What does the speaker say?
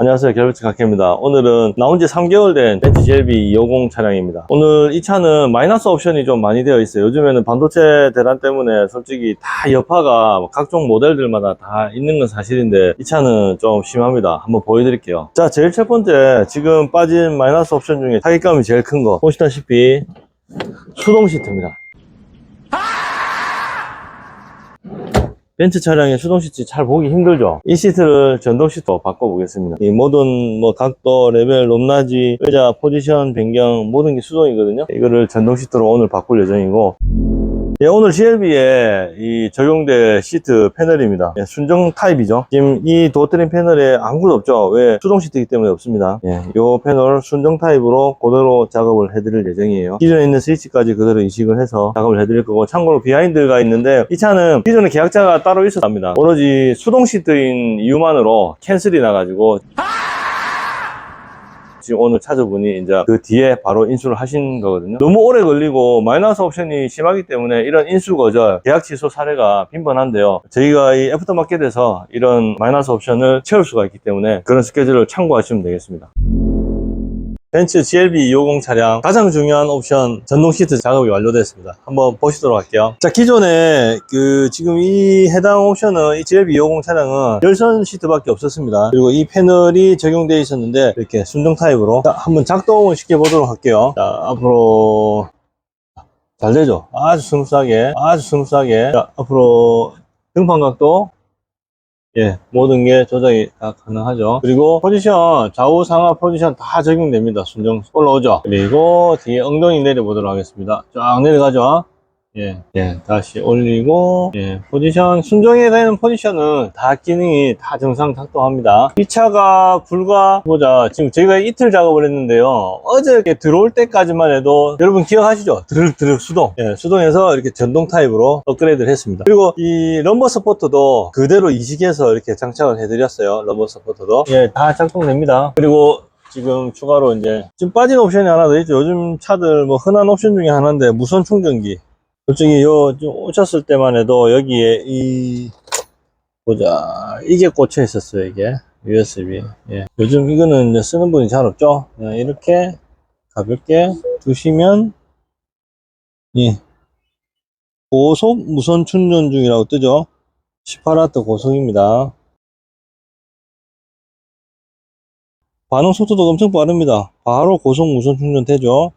안녕하세요. 결비트 각입니다 오늘은 나온 지 3개월 된 벤츠 GLB 250 차량입니다. 오늘 이 차는 마이너스 옵션이 좀 많이 되어 있어요. 요즘에는 반도체 대란 때문에 솔직히 다 여파가 각종 모델들마다 다 있는 건 사실인데 이 차는 좀 심합니다. 한번 보여드릴게요. 자, 제일 첫 번째 지금 빠진 마이너스 옵션 중에 타격감이 제일 큰 거 보시다시피 수동 시트입니다. 벤츠 차량의 수동 시트 잘 보기 힘들죠? 이 시트를 전동 시트로 바꿔보겠습니다. 이 모든 뭐 각도, 레벨, 높낮이, 의자, 포지션, 변경 모든 게 수동이거든요. 이거를 전동 시트로 오늘 바꿀 예정이고 예, 오늘 GLB에 이 적용될 시트 패널입니다. 예, 순정 타입이죠. 지금 이 도트림 패널에 아무것도 없죠. 왜? 수동 시트이기 때문에 없습니다. 예, 이 패널 순정 타입으로 그대로 작업을 해드릴 예정이에요. 기존에 있는 스위치까지 그대로 이식을 해서 작업을 해드릴 거고 참고로 비하인드가 있는데 이 차는 기존에 계약자가 따로 있었답니다. 오로지 수동 시트인 이유만으로 캔슬이 나가지고 지금 오늘 찾아보니 이제 그 뒤에 바로 인수를 하신 거거든요. 너무 오래 걸리고 마이너스 옵션이 심하기 때문에 이런 인수 거절, 계약 취소 사례가 빈번한데요. 저희가 이 애프터마켓에서 이런 마이너스 옵션을 채울 수가 있기 때문에 그런 스케줄을 참고하시면 되겠습니다. 벤츠 GLB 250 차량 가장 중요한 옵션 전동 시트 작업이 완료됐습니다. 한번 보시도록 할게요. 자 기존에 그 지금 이 해당 옵션은 이 GLB 250 차량은 열선 시트밖에 없었습니다. 그리고 이 패널이 적용되어 있었는데 이렇게 순정 타입으로 자, 한번 작동을 시켜 보도록 할게요. 자 앞으로 잘 되죠? 아주 스무스하게 아주 스무스하게 자 앞으로 등판 각도 예, 모든 게 조작이 다 가능하죠. 그리고 포지션, 좌우 상하 포지션 다 적용됩니다. 순정 올라오죠. 그리고 뒤에 엉덩이 내려보도록 하겠습니다. 쫙 내려가죠. 예, 예, 다시 올리고, 예, 포지션, 순정에 되는 포지션은 다 기능이 다 정상 작동합니다. 이 차가 불과, 보자, 지금 저희가 이틀 작업을 했는데요. 어저께 들어올 때까지만 해도, 여러분 기억하시죠? 드륵, 드륵 수동. 예, 수동에서 이렇게 전동 타입으로 업그레이드를 했습니다. 그리고 이 럼버 서포터도 그대로 이식해서 이렇게 장착을 해드렸어요. 럼버 서포터도. 예, 다 작동됩니다. 그리고 지금 추가로 이제 지금 빠진 옵션이 하나 더 있죠. 요즘 차들 뭐 흔한 옵션 중에 하나인데 무선 충전기. 솔직히 요, 좀 오셨을 때만 해도 여기에 이, 보자. 이게 꽂혀 있었어요, 이게. USB. 예. 요즘 이거는 이제 쓰는 분이 잘 없죠? 그냥 이렇게 가볍게 두시면, 예. 고속 무선 충전 중이라고 뜨죠? 18W 고속입니다. 반응 속도도 엄청 빠릅니다. 바로 고속 무선 충전 되죠?